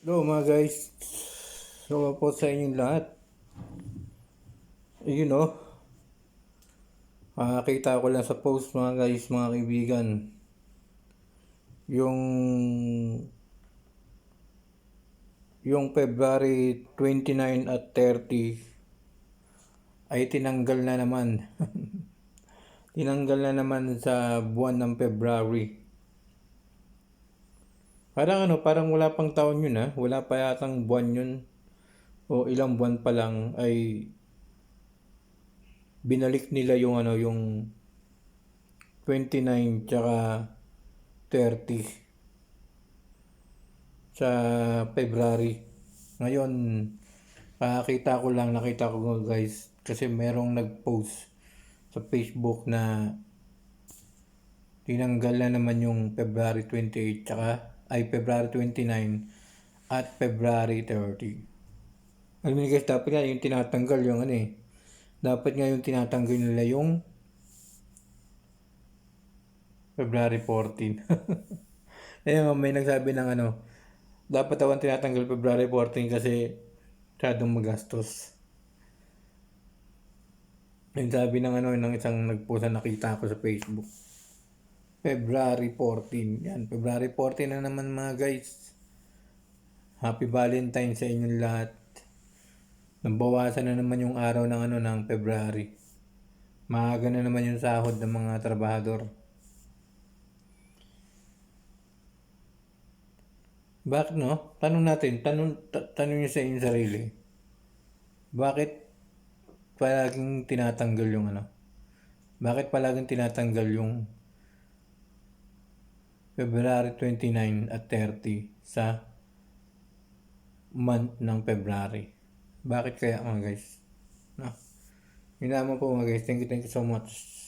Hello mga guys. Hello po sa inyong lahat. Ayun oh. Makakita ko lang sa post mga guys, mga kaibigan. Yung yung February 29 at 30 ay tinanggal na naman. tinanggal na naman sa buwan ng February. Parang ano, parang wala pang taon yun ha. Wala pa yatang buwan yun. O ilang buwan pa lang ay binalik nila yung ano, yung 29 tsaka 30 sa February. Ngayon, nakakita ko lang, nakita ko guys, kasi merong nag-post sa Facebook na tinanggal na naman yung February 28 tsaka ay February 29 at February 30. Alam niyo guys, dapat nga yung tinatanggal yung ano eh. Dapat nga yung tinatanggal nila yung February 14. Ayun, may nagsabi ng ano, dapat daw ang tinatanggal February 14 kasi masyadong magastos. Yung sabi ng ano, ng isang nagpost na nakita ko sa Facebook. February 14. Yan, February 14 na naman mga guys. Happy Valentine sa inyong lahat. Nabawasan na naman yung araw ng ano ng February. Maaga na naman yung sahod ng mga trabahador. Bakit no? Tanong natin, tanong, ta- tanong niyo sa inyong sarili. Bakit palaging tinatanggal yung ano? Bakit palaging tinatanggal yung February 29 at 30 sa month ng February. Bakit kaya mga guys? No? Yun lamang po mga guys. Thank you, thank you so much.